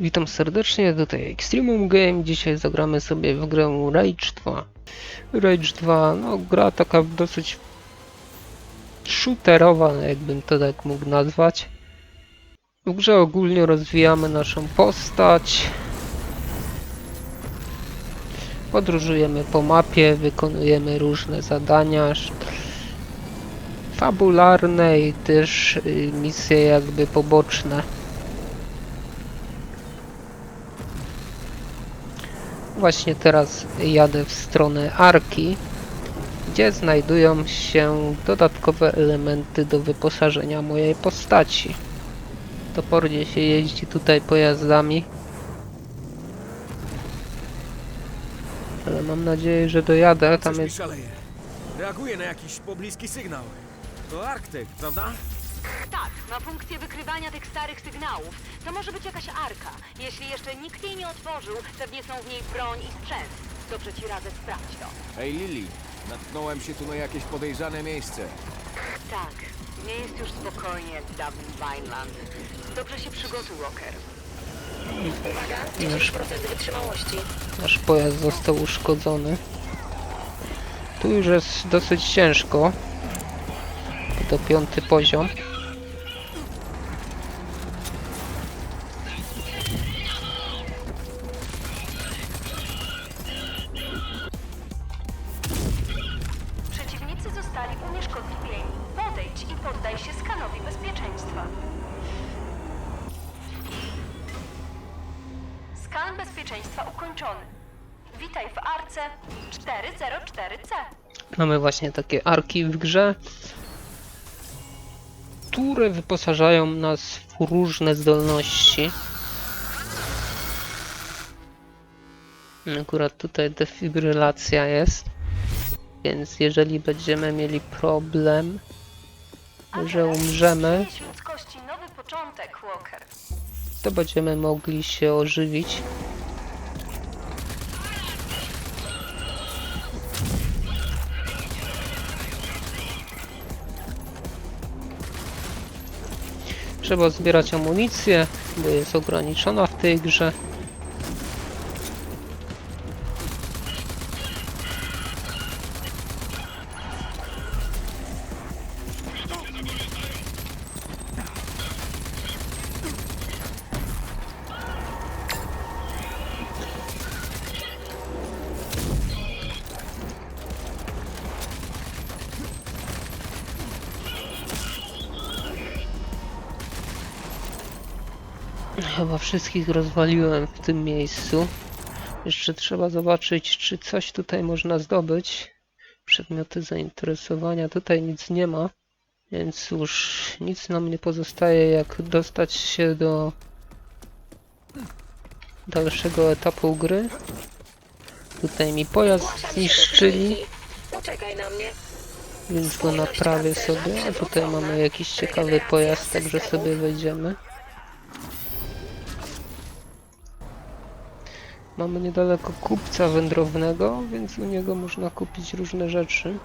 Witam serdecznie, tutaj Extremum Game. Dzisiaj zagramy sobie w grę Rage 2. Rage 2, no gra taka dosyć shooterowa, jakbym to tak mógł nazwać. W grze ogólnie rozwijamy naszą postać. Podróżujemy po mapie, wykonujemy różne zadania fabularne i też y, misje jakby poboczne. Właśnie teraz jadę w stronę Arki, gdzie znajdują się dodatkowe elementy do wyposażenia mojej postaci. Topornie się jeździ tutaj pojazdami. Ale mam nadzieję, że dojadę. Tam jest. Reaguje na jakiś pobliski sygnał. To Arktyk, prawda? Tak, ma funkcję wykrywania tych starych sygnałów. To może być jakaś arka. Jeśli jeszcze nikt jej nie otworzył, pewnie są w niej broń i sprzęt. Dobrze ci radzę, sprawdź to. Ej Lili, natknąłem się tu na jakieś podejrzane miejsce. Tak, nie jest już spokojnie jak w dawnym Vineland. Dobrze się przygotuj, Walker. nasz, nasz pojazd został uszkodzony. Tu już jest dosyć ciężko. To piąty poziom. Przeciwnicy zostali unieszkodliwieni. Podejdź i poddaj się skanowi bezpieczeństwa. Skan bezpieczeństwa ukończony. Witaj w Arce 404C. Mamy właśnie takie arki w grze, które wyposażają nas w różne zdolności. Akurat tutaj defibrylacja jest, więc jeżeli będziemy mieli problem, że umrzemy, to będziemy mogli się ożywić. Trzeba zbierać amunicję, bo jest ograniczona w tej grze. Chyba wszystkich rozwaliłem w tym miejscu. Jeszcze trzeba zobaczyć, czy coś tutaj można zdobyć. Przedmioty zainteresowania. Tutaj nic nie ma, więc już nic nam nie pozostaje, jak dostać się do dalszego etapu gry. Tutaj mi pojazd zniszczyli, więc go naprawię sobie. A tutaj mamy jakiś ciekawy pojazd, także sobie wejdziemy. Mamy niedaleko kupca wędrownego, więc u niego można kupić różne rzeczy.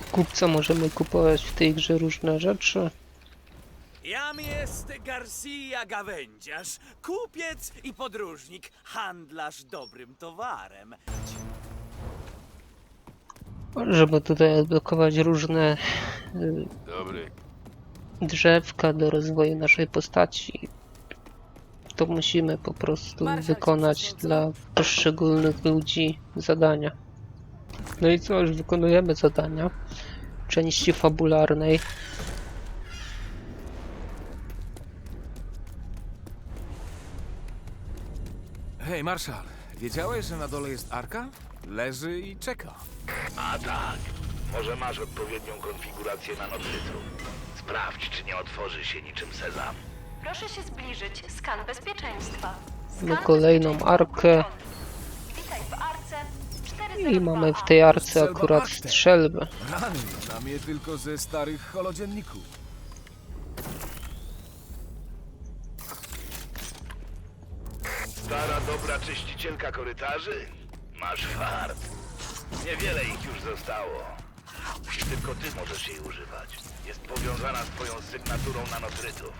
U Kupca możemy kupować w tej grze różne rzeczy. Jam jest Garcia Gawędziarz, kupiec i podróżnik, handlarz dobrym towarem. Żeby tutaj odblokować różne y, drzewka do rozwoju naszej postaci, to musimy po prostu wykonać dla poszczególnych ludzi zadania. No i co, już wykonujemy zadania części fabularnej. Hej, Marszal, wiedziałeś, że na dole jest Arka? Leży i czeka. A tak. Może masz odpowiednią konfigurację nanotrytu. Sprawdź, czy nie otworzy się niczym sezam. Proszę się zbliżyć. Skan bezpieczeństwa. Skan Mamy kolejną arkę. Witaj w Arce 402A. I mamy w tej arce akurat strzelbę. Rany, znam je tylko ze starych holodzienników. Stara, dobra czyścicielka korytarzy? Masz fart. Niewiele ich już zostało. I tylko ty możesz jej używać. Jest powiązana z twoją sygnaturą nanotrytów.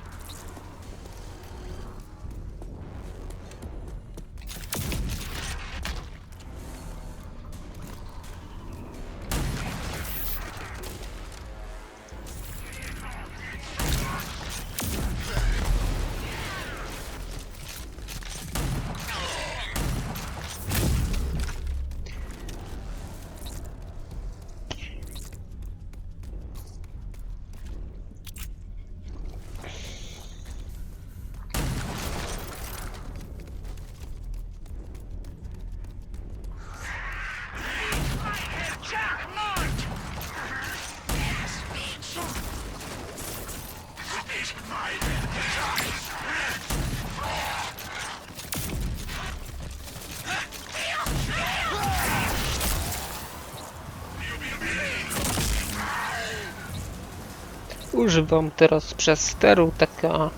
Używam teraz przesteru, taka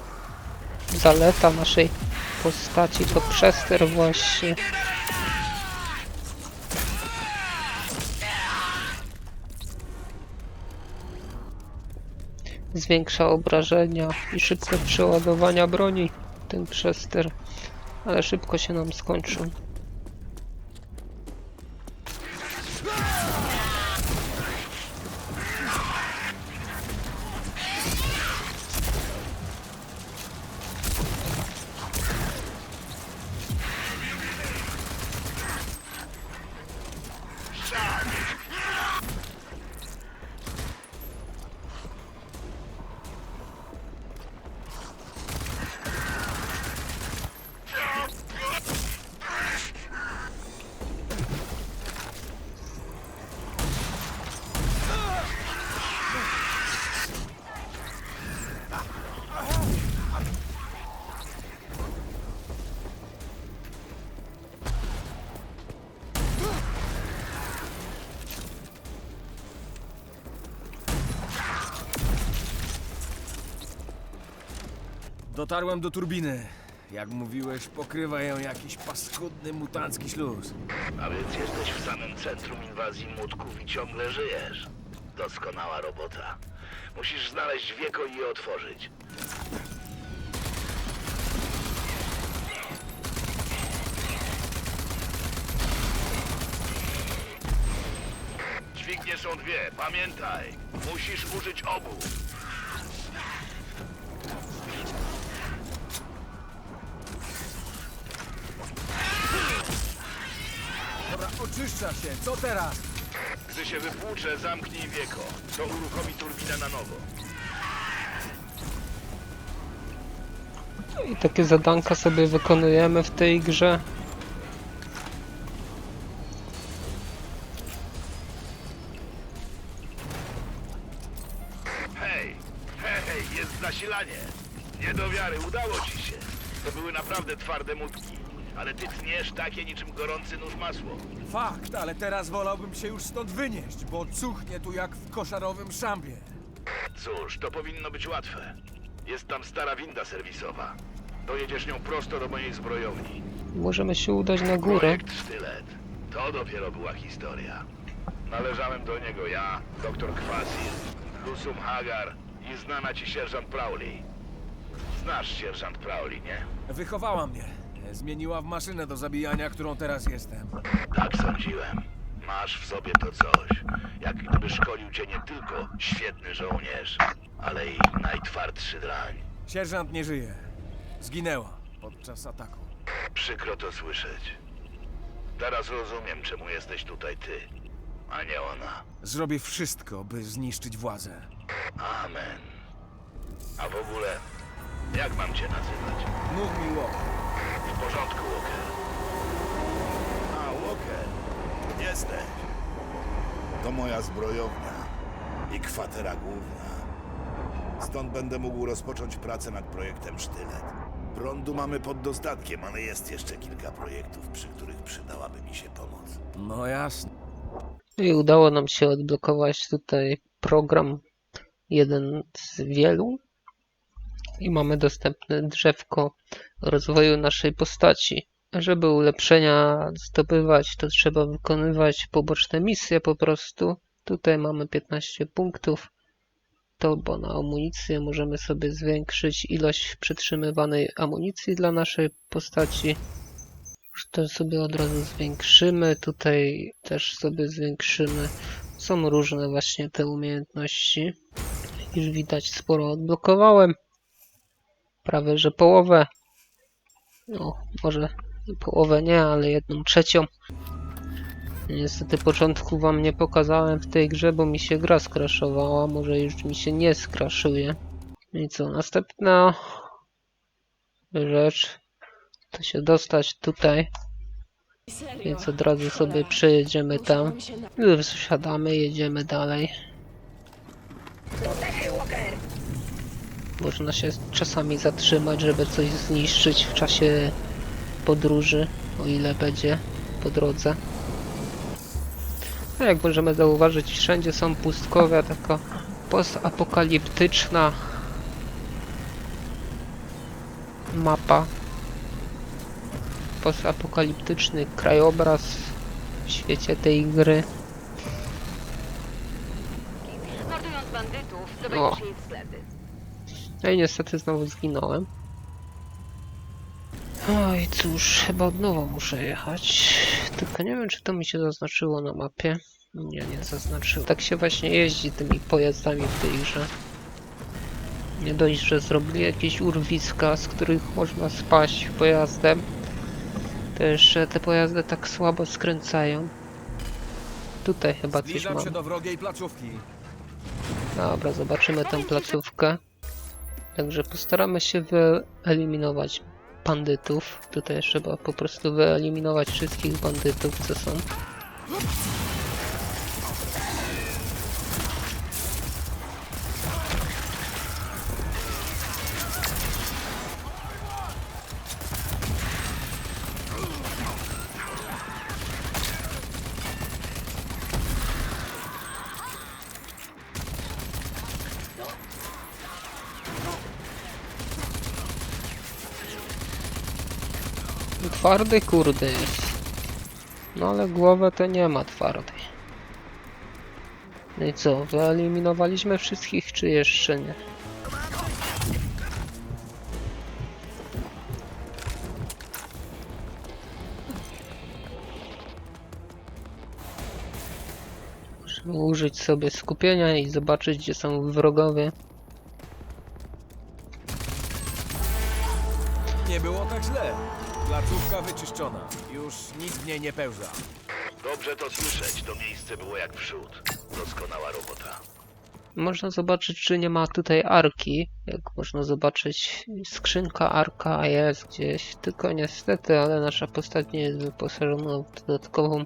zaleta naszej postaci to przester właśnie. Zwiększa obrażenia i szybkość przeładowania broni ten przester, ale szybko się nam skończył. Dotarłem do turbiny. Jak mówiłeś, pokrywa ją jakiś paskudny mutancki śluz. A więc jesteś w samym centrum inwazji mutków i ciągle żyjesz. Doskonała robota. Musisz znaleźć wieko i je otworzyć. Dźwignie są dwie, pamiętaj. Musisz użyć obu. Oczyszcza się. Co teraz? Gdy się wypłucze, zamknij wieko. To uruchomi turbinę na nowo. I takie zadanka sobie wykonujemy w tej grze. Hej, hej, hej, jest zasilanie. Nie do wiary, udało ci się. To były naprawdę twarde mutki. Ale ty tniesz takie niczym gorący nóż masło. Fakt, ale teraz wolałbym się już stąd wynieść, bo cuchnie tu jak w koszarowym szambie. Cóż, to powinno być łatwe. Jest tam stara winda serwisowa. Dojedziesz nią prosto do mojej zbrojowni. Możemy się udać na górę. Projekt Sztylet. To dopiero była historia. Należałem do niego ja, doktor Kwasir, Lusum Hagar i znana ci sierżant Prowley. Znasz sierżant Prowley, nie? Wychowała mnie. Zmieniła w maszynę do zabijania, którą teraz jestem. Tak sądziłem. Masz w sobie to coś. Jak gdyby szkolił cię nie tylko świetny żołnierz, ale i najtwardszy drań. Sierżant nie żyje. Zginęła podczas ataku. Przykro to słyszeć. Teraz rozumiem, czemu jesteś tutaj ty, a nie ona. Zrobię wszystko, by zniszczyć władzę. Amen. A w ogóle, jak mam cię nazywać? Mów mi Łok. W porządku, Walker. A, Walker. Jesteś. To moja zbrojownia i kwatera główna. Stąd będę mógł rozpocząć pracę nad projektem Sztylet. Prądu mamy pod dostatkiem, ale jest jeszcze kilka projektów, przy których przydałaby mi się pomoc. No jasne. I udało nam się odblokować tutaj program jeden z wielu. I mamy dostępne drzewko rozwoju naszej postaci. Żeby ulepszenia zdobywać, to trzeba wykonywać poboczne misje po prostu. Tutaj mamy 15 punktów. To bo na amunicję możemy sobie zwiększyć ilość przytrzymywanej amunicji dla naszej postaci. Już to sobie od razu zwiększymy. Tutaj też sobie zwiększymy. Są różne właśnie te umiejętności. Już widać sporo odblokowałem. Prawie że połowę. No, może połowę nie, ale jedną trzecią. Niestety początku wam nie pokazałem w tej grze, bo mi się gra skraszowała. Może już mi się nie skraszuje. I co, następna rzecz to się dostać tutaj. Więc od razu sobie przejedziemy tam. Wsiadamy, jedziemy dalej. Można się czasami zatrzymać, żeby coś zniszczyć w czasie podróży, o ile będzie po drodze. A jak możemy zauważyć, wszędzie są pustkowia, taka postapokaliptyczna mapa. Postapokaliptyczny krajobraz w świecie tej gry. Mordując bandytów, zdobędziesz jej względy. No i niestety znowu zginąłem. Oj cóż, chyba od nowa muszę jechać. Tylko nie wiem, czy to mi się zaznaczyło na mapie. Nie, nie zaznaczyło. Tak się właśnie jeździ tymi pojazdami w tej grze. Nie dość, że zrobili jakieś urwiska, z których można spaść pojazdem. Jeszcze te pojazdy tak słabo skręcają. Tutaj chyba coś Zbliżam się mam. do wrogiej placówki. Dobra, zobaczymy tę placówkę. Także postaramy się wyeliminować bandytów. Tutaj trzeba po prostu wyeliminować wszystkich bandytów, co są. Twardy kurde jest. No ale głowę to nie ma twardej. No i co, wyeliminowaliśmy wszystkich, czy jeszcze nie? Musimy użyć sobie skupienia i zobaczyć, gdzie są wrogowie. Nie było tak źle. Placówka wyczyszczona. Już nic w niej nie pełza. Dobrze to słyszeć, to miejsce było jak wrzód. Doskonała robota. Można zobaczyć, czy nie ma tutaj arki. Jak można zobaczyć, skrzynka arka jest gdzieś. Tylko niestety, ale nasza postać nie jest wyposażona w dodatkową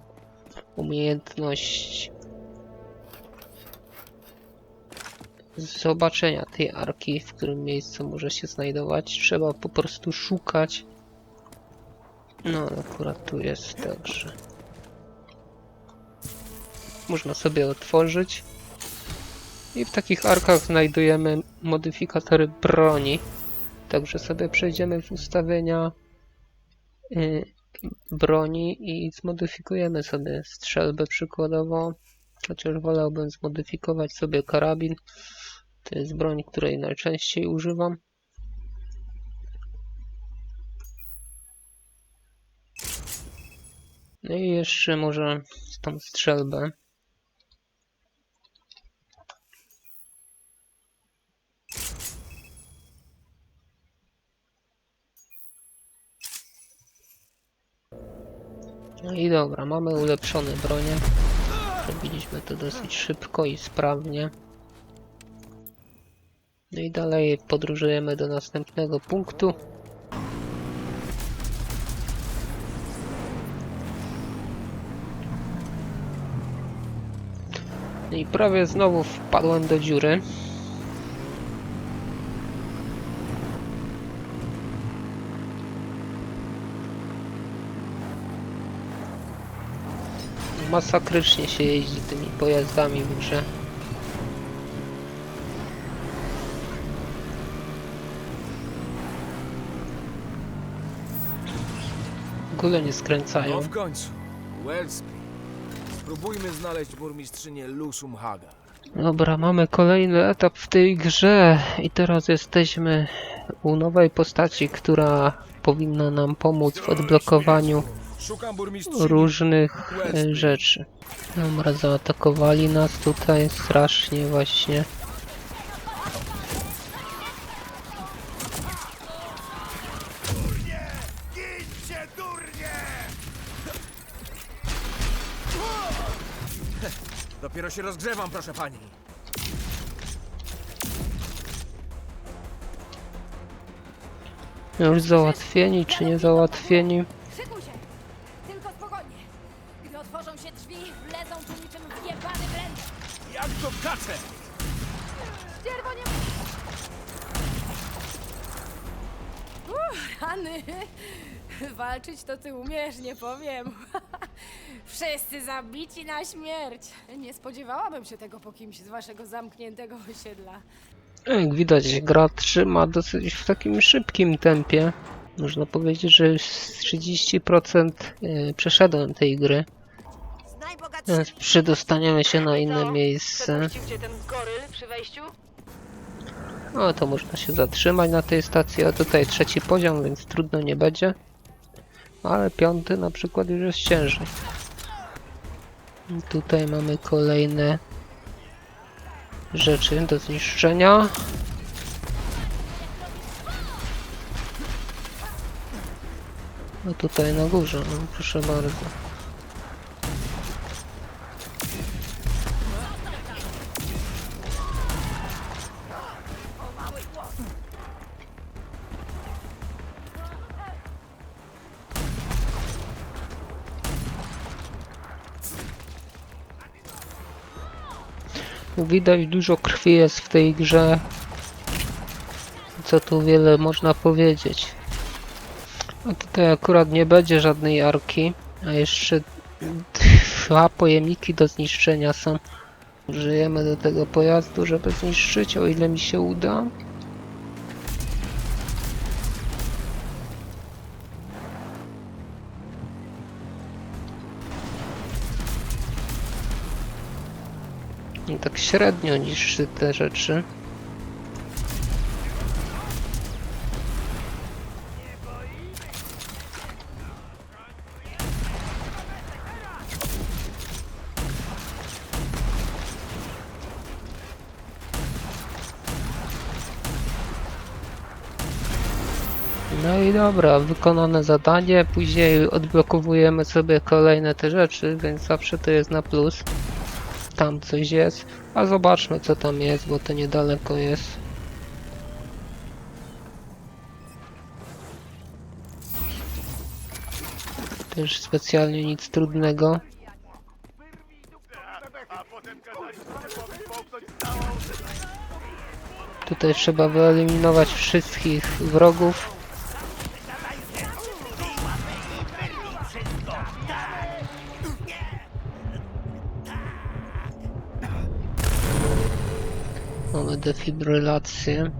umiejętność zobaczenia tej arki, w którym miejscu może się znajdować. Trzeba po prostu szukać. No, akurat tu jest, także. Można sobie otworzyć. I w takich arkach znajdujemy modyfikatory broni. Także sobie przejdziemy w ustawienia y, broni i zmodyfikujemy sobie strzelbę przykładowo. Chociaż wolałbym zmodyfikować sobie karabin. To jest broń, której najczęściej używam. No i jeszcze może tą strzelbę. No i dobra, mamy ulepszone bronie. Zrobiliśmy to dosyć szybko i sprawnie. No i dalej podróżujemy do następnego punktu. I prawie znowu wpadłem do dziury. Masakrycznie się jeździ tymi pojazdami w grze. W ogóle nie No skręcają. w końcu. Spróbujmy znaleźć burmistrzynię Lusum Hagar. Dobra, mamy kolejny etap w tej grze i teraz jesteśmy u nowej postaci, która powinna nam pomóc w odblokowaniu Szukam burmistrzyni. różnych e, rzeczy. Dobra, zaatakowali nas tutaj strasznie właśnie. Się rozgrzewam, proszę pani. Już załatwieni czy nie załatwieni? Szykuj się! Tylko spokojnie. Gdy otworzą się drzwi, wlezą tu niczym wjebany blender. Jak to kacze! Dzierwo nie... Uff, Rany! Walczyć to ty umiesz, nie powiem. Wszyscy zabici na śmierć. Nie spodziewałabym się tego po kimś z waszego zamkniętego osiedla. Jak widać, gra trzyma dosyć w takim szybkim tempie. Można powiedzieć, że już z 30% e, przeszedłem tej gry. Więc przedostaniemy się na inne Co? miejsce. Przepuścił cię ten goryl przy wejściu? No to można się zatrzymać na tej stacji, a tutaj trzeci poziom, więc trudno nie będzie. Ale piąty na przykład już jest ciężej. Tutaj mamy kolejne rzeczy do zniszczenia. No tutaj na górze, no, proszę bardzo. Widać dużo krwi jest w tej grze. Co tu wiele można powiedzieć. A tutaj akurat nie będzie żadnej arki, a jeszcze dwa pojemniki do zniszczenia są. Użyjemy do tego pojazdu, żeby zniszczyć, o ile mi się uda. Średnio niszczy te rzeczy. No i dobra, wykonane zadanie, później odblokowujemy sobie kolejne te rzeczy, więc zawsze to jest na plus. Tam coś jest, a zobaczmy co tam jest, bo to niedaleko jest. Też specjalnie nic trudnego. Tutaj trzeba wyeliminować wszystkich wrogów. Defibrylację.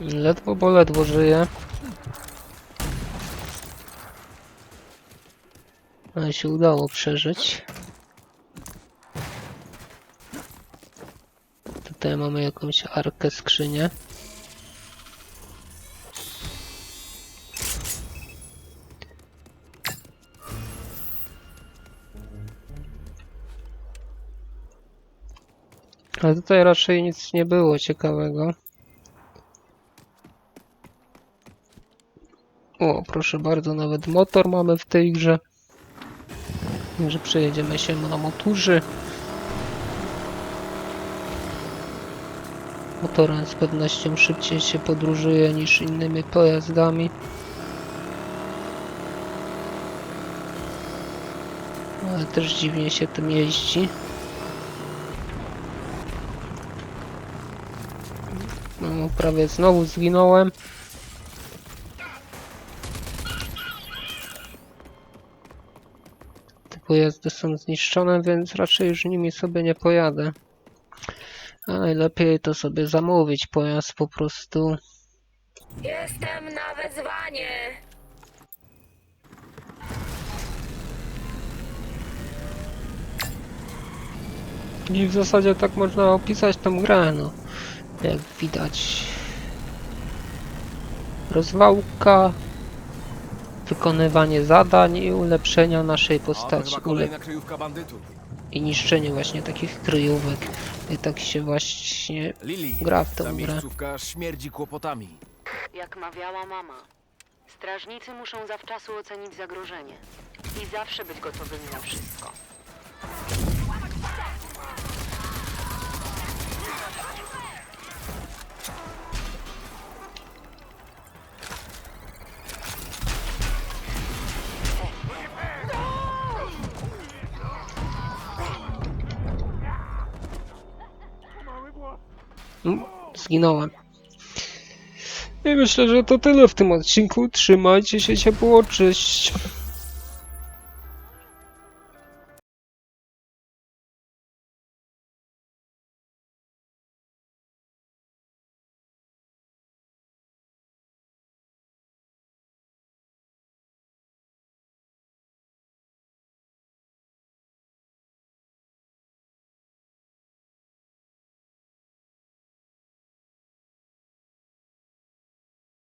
Ledwo, bo ledwo żyje. Ale się udało przeżyć. Tutaj mamy jakąś arkę skrzynię. Ale tutaj raczej nic nie było ciekawego. O, proszę bardzo, nawet motor mamy w tej grze. Także przejedziemy się na motorze. Motorem z pewnością szybciej się podróżuje niż innymi pojazdami. Ale też dziwnie się tym jeździ. No, prawie znowu zginąłem. Te pojazdy są zniszczone, więc raczej już nimi sobie nie pojadę. A najlepiej to sobie zamówić pojazd po prostu. Jestem na wezwanie! I w zasadzie tak można opisać tą grę, no. Jak widać. Rozwałka, wykonywanie zadań i ulepszenia naszej postaci. Ulep. I niszczenie właśnie takich kryjówek. I tak się właśnie Lili, gra w ta tą grę. śmierdzi kłopotami. Jak mawiała mama. Strażnicy muszą zawczasu ocenić zagrożenie i zawsze być gotowymi na wszystko. Zginąłem. I myślę, że to tyle w tym odcinku. Trzymajcie się ciepło, cześć.